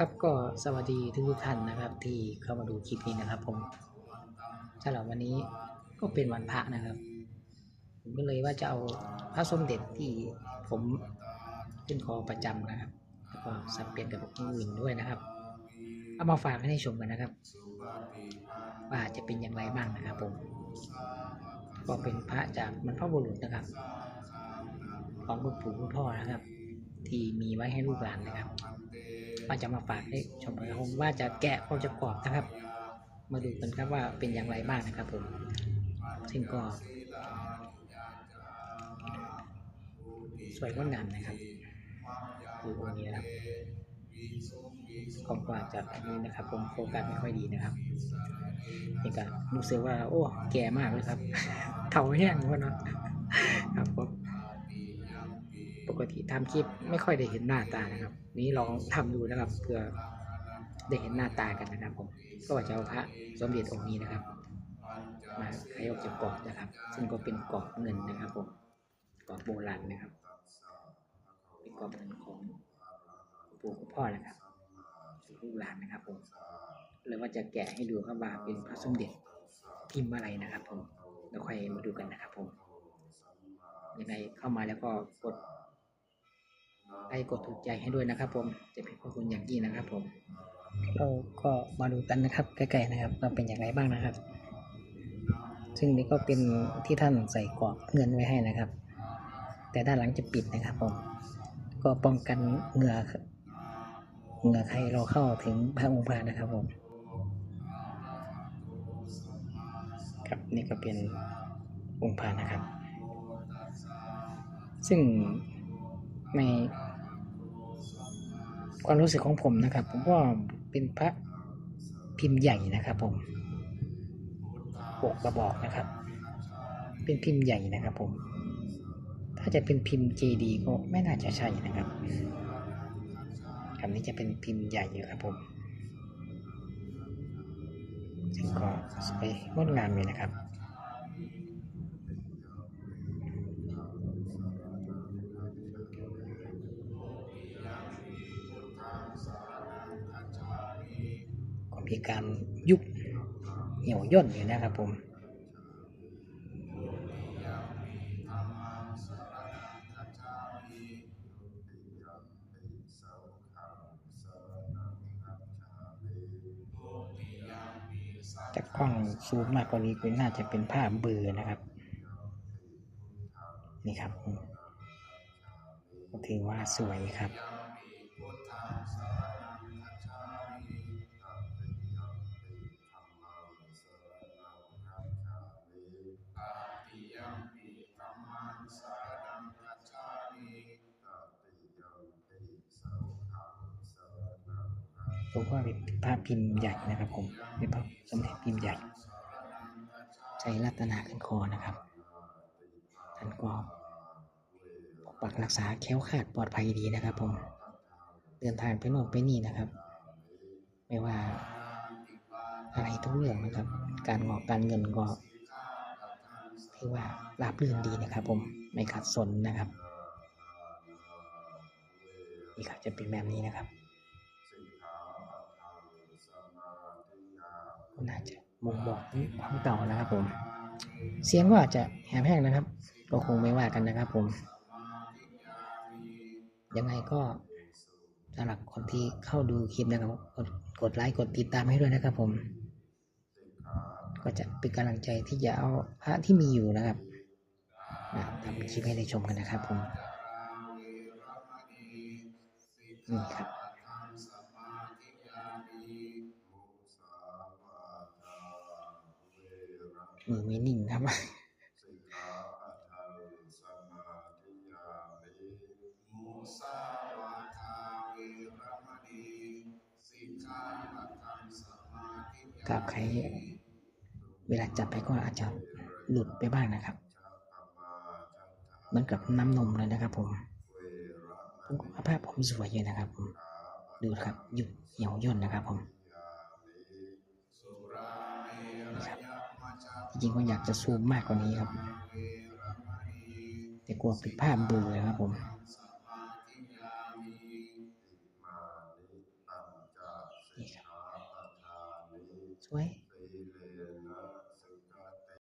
ครับก็สวัสดีทุกท่านนะครับ ที่เข้ามาดูคลิปนี้นะครับ ผมสำหรับวันนี้ก็เป็นวันพระนะครับ ผมก็เลยว่าจะเอาพระสมเด็จที่ผมขึ้นคอประจำนะครับ แล้วก็สับเปลี่ยนกับองค์อื่นด้วยนะครับ เอามาฝากให้ชมกันนะครับ ว่าจะเป็นอย่างไรบ้างนะครับ ผม ก็เป็นพระจากบรรพบุรุษนะครับ ของคุณปู่คุณพ่อนะครับ ที่มีไว้ให้ลูกหลานนะครับ ว่าจะมาฝากให้ชมนะครับผมว่าจะแกะพอจะกรอบนะครับ มาดูกันครับว่าเป็นอย่างไรบ้างนะครับผมซึ่งก็ สวยงดงามนะครับดูองค์นี้นะครับผมก็อาจจะอันนี้นะครับ ผมโฟกัสไม่ค่อยดีนะครับนี่ก็รู้สึกว่า โอ้ แก่มากเลยครับเถาแห้งวะเนาะครับผม ปกติทำคลิปไม่ค่อยได้เห็นหน้าตานะครับ นี้ลองทำดูนะครับเพื่อได้เห็นหน้าตากันนะครับผมก็ว่าจะเอาพระสมเด็จองค์นี้นะครับ มาไขออกจากกรอบนะครับ ซึ่งก็เป็นกรอบเงินนะครับผมกรอบโบราณนะครับเป็นกรอบเงินของปู่กับพ่อนะครับลูกหลานนะครับผมเลยว่าจะแกะให้ดูครับว่าเป็นพระสมเด็จพิมพ์อะไรนะครับผมแล้วค่อยมาดูกันนะครับผมยังไงเข้ามาแล้วก็กด ไลค์กดถูกใจให้ด้วยนะครับ ผมจะเป็นขอบคุณอย่างยิ่งนะครับ ผม เราก็มาดูกันนะครับใกล้ๆนะครับว่าเป็นอย่างไรบ้างนะครับ ซึ่งนี่ก็เป็นที่ท่านใส่กรอบเงินไว้ให้นะครับ แต่ด้านหลังจะปิดนะครับผมก็ป้องกันเหงื่อเหงื่อใครเราเข้าถึงพระองค์พระนะครับผมครับนี่ก็เป็นองค์พระนะครับ ซึ่ง ในความรู้สึกของผมนะครับ ผมว่าเป็นพระพิมพ์ใหญ่นะครับผมปกกระบอกนะครับ เป็นพิมพ์ใหญ่นะครับผม ถ้าจะเป็นพิมพ์เจดีก็ไม่น่าจะใช่นะครับคำนี้จะเป็นพิมพ์ใหญ่อยู่ครับผมซึ่งก็สวยงดงามเลยนะครับ มีการยุบเหี่ยวย่นอยู่นะครับผมจากกล้องซูมมากกว่านี้ก็น่าจะเป็นภาพเบลอนะครับ นี่ครับก็ถือว่าสวยครับ ผมว่าเป็นภาพพิมพ์ใหญ่นะครับ ผมเป็นภาพสมเด็จพิมพ์ใหญ่ ใช้รัตนาขึ้นคอนะครับท่านก็ปกปักรักษาแคล้วคลาดปลอดภัยดีนะครับ ผมเดินทางไปโน่นไปนี่นะครับ ไม่ว่าอะไรทุกเรื่องนะครับ การงอกการเงินก็ถือว่าราบรื่นดีนะครับ ผมไม่ขัดสนนะครับนี่ครับจะเป็นแบบนี้นะครับ น่าจะบ่งบอกถึงความเก่านะครับผม เสียงก็อาจจะแหบแห้งนะครับ ก็คงไม่ว่ากันนะครับผม ยังไงก็สำหรับคนที่เข้าดูคลิปนะครับกดกดไลค์กดติดตามให้ด้วยนะครับผม ก็จะเป็นกำลังใจที่จะเอาพระที่มีอยู่นะครับมาทำคลิปให้ได้ชมกันนะครับผมนี่ครับ มือไม่นิ่งครับกับใครเวลาจับไปก็อาจจะหลุดไปบ้างนะครับ เหมือนกับน้ำนมเลยนะครับ ผมผมภาพผมสวยอยู่นะครับผมดูครับหยุดเหี่ยวย่นนะครับผม จริงๆก็อยากจะซูมมากกว่านี้ครับ แต่กลัวปิดภาพบือเลยครับผมนี่สวย